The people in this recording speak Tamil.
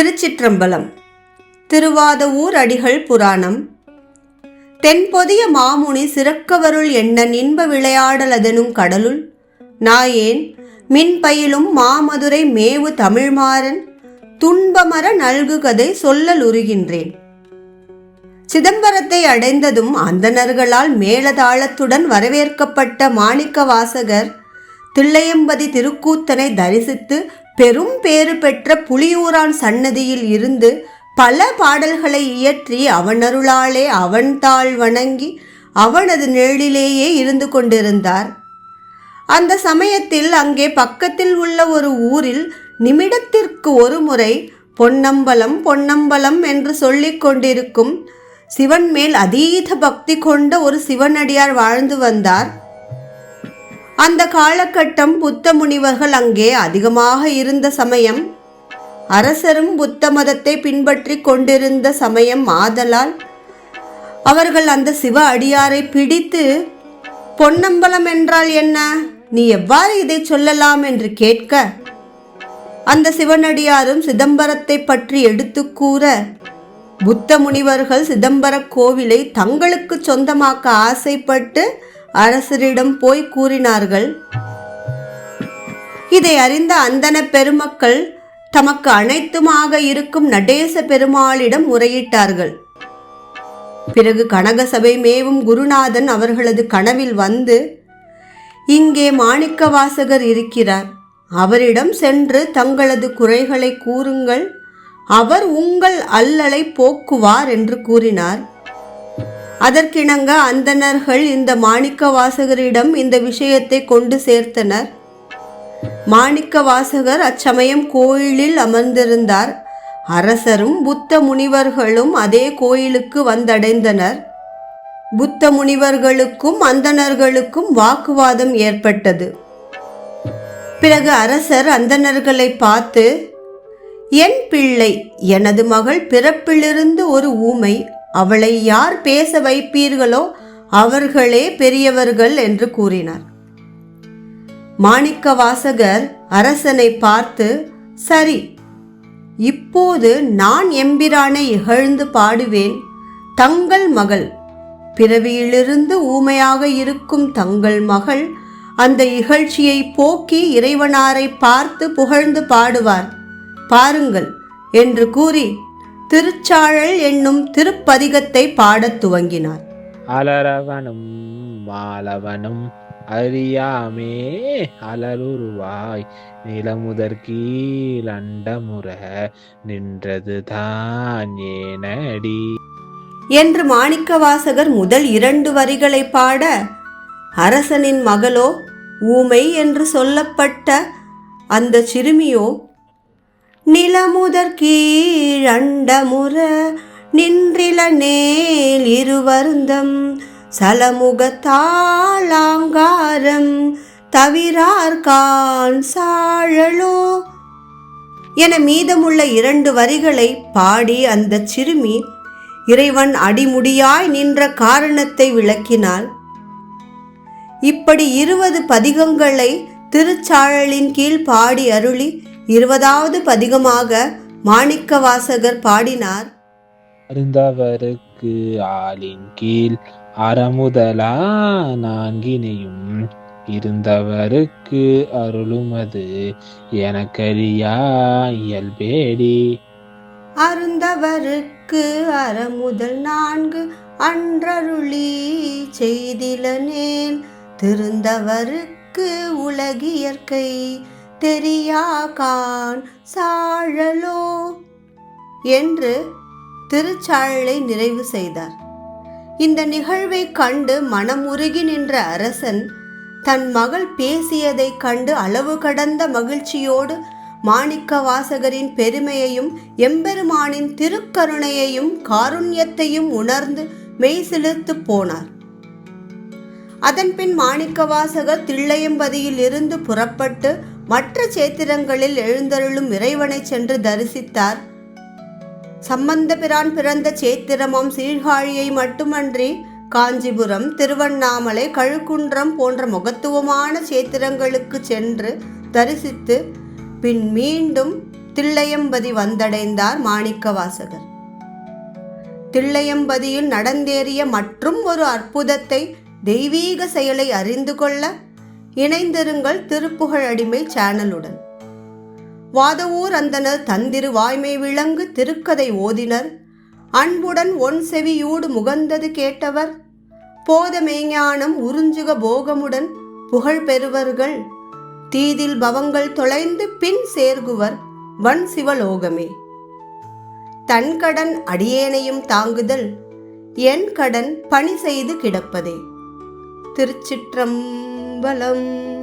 திருச்சிற்றம்பலம். திருவாதவூர் அடிகள் புராணம். தென்பொதிய மாமுனி சிறக்கவருள் என்ன இன்ப விளையாடலதனும் கடலுள்? நாயேன் மின்பயிலும் மாமதுரை மேவு தமிழ்மாறன் துன்பமர நல்கு கதை சொல்லலுருகின்றேன் சிதம்பரத்தை அடைந்ததும் அந்தணர்களால் மேலதாளத்துடன் வரவேற்கப்பட்ட மாணிக்க வாசகர் தில்லையம்பதி திருக்கூத்தனை தரிசித்து பெரும் பேறு பெற்ற புலியூரான் சன்னதியில் இருந்து பல பாடல்களை இயற்றி அவனருளாலே அவன் தாள் வணங்கி அவனது நிழலிலேயே இருந்து கொண்டிருந்தார். அந்த சமயத்தில் அங்கே பக்கத்தில் உள்ள ஒரு ஊரில் நிமிடத்திற்கு ஒரு முறை பொன்னம்பலம் பொன்னம்பலம் என்று சொல்லிக் கொண்டிருக்கும் சிவன் மேல் அதீத பக்தி கொண்ட ஒரு சிவனடியார் வாழ்ந்து வந்தார். அந்த காலகட்டம் புத்த முனிவர்கள் அங்கே அதிகமாக இருந்த சமயம். அரசரும் புத்த மதத்தை பின்பற்றி கொண்டிருந்த சமயம் ஆதலால் அவர்கள் அந்த சிவ அடியாரை பிடித்து பொன்னம்பலம் என்றால் என்ன? நீ எவ்வாறு இதை சொல்லலாம்? என்று கேட்க அந்த சிவனடியாரும் சிதம்பரத்தை பற்றி எடுத்து கூற புத்த முனிவர்கள் சிதம்பர கோவிலை தங்களுக்கு சொந்தமாக்க ஆசைப்பட்டு அரசரிடம் போய் கூறினார்கள். இதை அறிந்த அந்தன பெருமக்கள் தமக்கு அனைத்துமாக இருக்கும் நடேச பெருமாளிடம் முறையிட்டார்கள். பிறகு கனகசபை மேவும் குருநாதன் அவர்களது கனவில் வந்து இங்கே மாணிக்கவாசகர் இருக்கிறார். அவரிடம் சென்று தங்களது குறைகளை கூறுங்கள். அவர் உங்கள் அல்லலை போக்குவார் என்று கூறினார். அதற்கிணங்க அந்தணர்கள் இந்த மாணிக்க வாசகரிடம் இந்த விஷயத்தை கொண்டு சேர்த்தனர். மாணிக்க வாசகர் அச்சமயம் கோயிலில் அமர்ந்திருந்தார். அரசரும் புத்த முனிவர்களும் அதே கோயிலுக்கு வந்தடைந்தனர். புத்த முனிவர்களுக்கும் அந்தணர்களுக்கும் வாக்குவாதம் ஏற்பட்டது. பிறகு அரசர் அந்தணர்களை பார்த்து என் பிள்ளை எனது மகள் பிறப்பிலிருந்து ஒரு ஊமை அவளை யார் பேச வைப்பீர்களோ அவர்களே பெரியவர்கள் என்று கூறினார். மாணிக்க வாசகர் அரசனை பார்த்து சரி இப்போது நான் எம்பிரானை இகழ்ந்து பாடுவேன். தங்கள் மகள் பிறவியிலிருந்து ஊமையாக இருக்கும் தங்கள் மகள் அந்த இகழ்ச்சியை போக்கி இறைவனாரை பார்த்து புகழ்ந்து பாடுவார். பாருங்கள் என்று கூறி திருச்சாழல் என்னும் திருப்பதிகத்தை பாடத் துவங்கினார். அலரவனும் மாலவனும் அறியாமே அலருருவாய். நிலமுதற் கீழ் அண்டமுற நின்றது தான் ஏனடி. என்று மாணிக்கவாசகர் முதல் இரண்டு வரிகளை பாட அரசனின் மகளோ ஊமை என்று சொல்லப்பட்ட அந்த சிறுமியோ நிலமுதற் கீழண்டமுற நின்றில நேல் இருவருந்தம் சலமுகத்தாளாங்காரம் தவிரார்கான் சாழலோ? என மீதமுள்ள இரண்டு வரிகளை பாடி அந்த சிறுமி இறைவன் அடிமுடியாய் நின்ற காரணத்தை விளக்கினாள். இப்படி இருபது பதிகங்களை திருச்சாழலின் கீழ் பாடி அருளி இருபதாவது பதிகமாக மாணிக்க வாசகர் பாடினார். அருந்தவருக்கு ஆளின் கீழ் அறமுதலா நான்கினையும் இருந்தவருக்கு அருளுமது எனக்கறியா இயல்பேடி. அருந்தவருக்கு அறமுதல் நான்கு அன்றருளி செய்திலனேன். திருந்தவருக்கு உலகியற்கை தெரியாகான் சாழலோ? என்று திருச்சாழலை நிறைவு செய்தார். இந்த நிகழ்வை கண்டு மனமுருகி நின்ற அரசன் தன் மகள் பேசியதைக் கண்டு அளவு கடந்த மகிழ்ச்சியோடு மாணிக்க வாசகரின் பெருமையையும் எம்பெருமானின் திருக்கருணையையும் காருண்யத்தையும் உணர்ந்து மெய்சிலிர்த்து போனார். அதன்பின் மாணிக்கவாசகர் தில்லையம்பதியில் இருந்து புறப்பட்டு மற்ற சேத்திரங்களில் எழுந்தருளும் இறைவனை சென்று தரிசித்தார். சம்பந்த பிரான் பிறந்த சேத்திரமும் சீர்காழியை மட்டுமன்றி காஞ்சிபுரம் திருவண்ணாமலை கழுக்குன்றம் போன்ற முகத்துவமான சேத்திரங்களுக்கு சென்று தரிசித்து பின் மீண்டும் தில்லையம்பதி வந்தடைந்தார் மாணிக்கவாசகர். தில்லையம்பதியில் நடந்தேறிய மற்றும் ஒரு அற்புதத்தை தெய்வீக செயலை அறிந்து கொள்ள இணைந்திருங்கள் திருப்புகழ் அடிமை சேனலுடன். வாதவூர் அந்தனர் தந்திரு வாய்மை விளங்கு திருக்கதை ஓதினர். அன்புடன் ஒன் செவியூடு முகந்தது கேட்டவர். போத மெய்ஞானம் உறிஞ்சுக போகமுடன் புகழ் பெறுவர்கள். தீதில் பவங்கள் தொலைந்து பின் சேர்குவர் வன் சிவலோகமே. தன் கடன் அடியேனையும் தாங்குதல் என் கடன் பணி செய்து கிடப்பதே. திருச்சிற்றம்பலம்